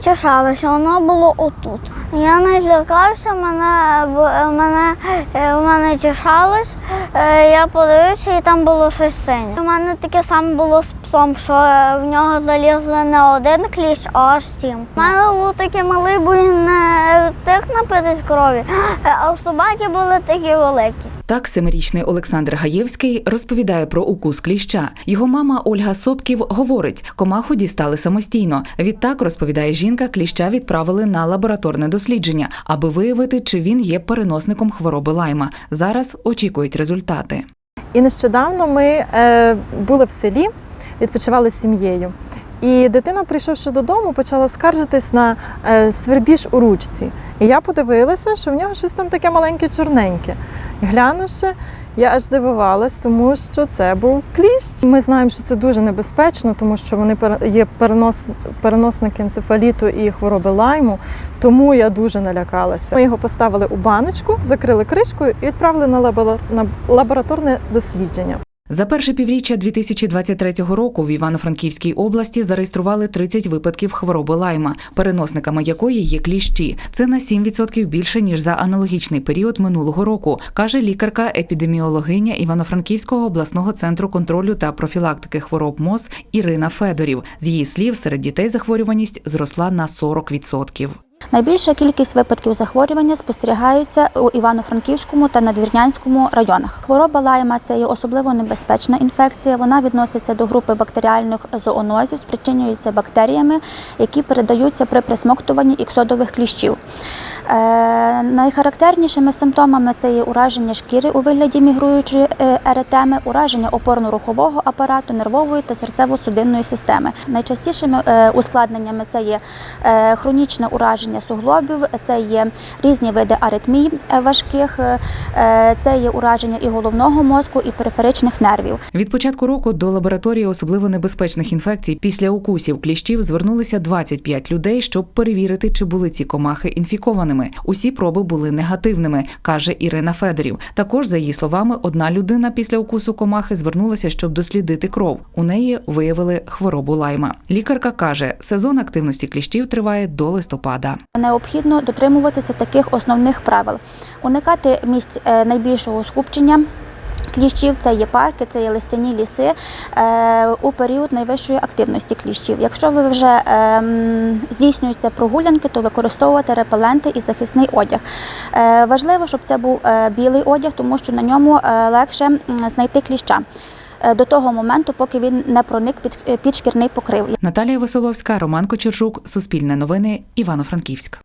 чесалося, воно було отут. Я не злякався, мене, мене, е, мене чесалось, е, я подивився і там було щось синє. У мене таке саме було з псом, що е, в нього залізли не один кліщ, а аж сім. У мене був такий малий, бо він не встиг напитись крові, а в собаки були такі великі. Так, семирічний Олександр Гаєвський розповідає про укус кліща. Його мама Ольга Сопків говорить, комаху дістали самостійно. Відтак, розповідає жінка, кліща відправили на лабораторне дослідження, аби виявити, чи він є переносником хвороби лайма. Зараз очікують результати. І нещодавно ми е, були в селі, відпочивали з сім'єю. І дитина, прийшовши додому, почала скаржитись на е, свербіж у ручці. І я подивилася, що в нього щось там таке маленьке чорненьке. Глянувши, я аж здивувалась, тому що це був кліщ. Ми знаємо, що це дуже небезпечно, тому що вони є перенос, переносники енцефаліту і хвороби лайму. Тому я дуже налякалася. Ми його поставили у баночку, закрили кришкою і відправили на лабораторне дослідження. За перше півріччя 2023 року в Івано-Франківській області зареєстрували 30 випадків хвороби лайма, переносниками якої є кліщі. Це на 7% більше ніж за аналогічний період минулого року, каже лікарка-епідеміологиня Івано-Франківського обласного центру контролю та профілактики хвороб МОЗ Ірина Федорів. З її слів, серед дітей захворюваність зросла на 40%. Найбільша кількість випадків захворювання спостерігаються у Івано-Франківському та Надвірнянському районах. Хвороба лайма це є особливо небезпечна інфекція. Вона відноситься до групи бактеріальних зоонозів, спричинюється бактеріями, які передаються при присмоктуванні іксодових кліщів. Е, найхарактернішими симптомами це є ураження шкіри у вигляді мігруючої е, еретеми, ураження опорно-рухового апарату, нервової та серцево-судинної системи. Найчастішими е, ускладненнями це є е, хронічне ураження суглобів, це є різні види аритмій е, важких, е, е, це є ураження і головного мозку, і периферичних нервів. Від початку року до лабораторії особливо небезпечних інфекцій після укусів кліщів звернулися 25 людей, щоб перевірити, чи були ці комахи інфікованими. Усі проби були негативними, каже Ірина Федорів. Також, за її словами, одна людина після укусу комахи звернулася, щоб дослідити кров. У неї виявили хворобу лайма. Лікарка каже, сезон активності кліщів триває до листопада. Необхідно дотримуватися таких основних правил: уникати місць е, найбільшого скупчення. Кліщів це є парки, це є листяні ліси е, у період найвищої активності кліщів. Якщо ви вже е, м, здійснюються прогулянки, то використовувати репеленти і захисний одяг. Е, важливо, щоб це був білий одяг, тому що на ньому легше знайти кліща до того моменту, поки він не проник під, під шкірний покрив. Наталія Веселовська, Роман Кочержук, Суспільне новини, Івано-Франківськ.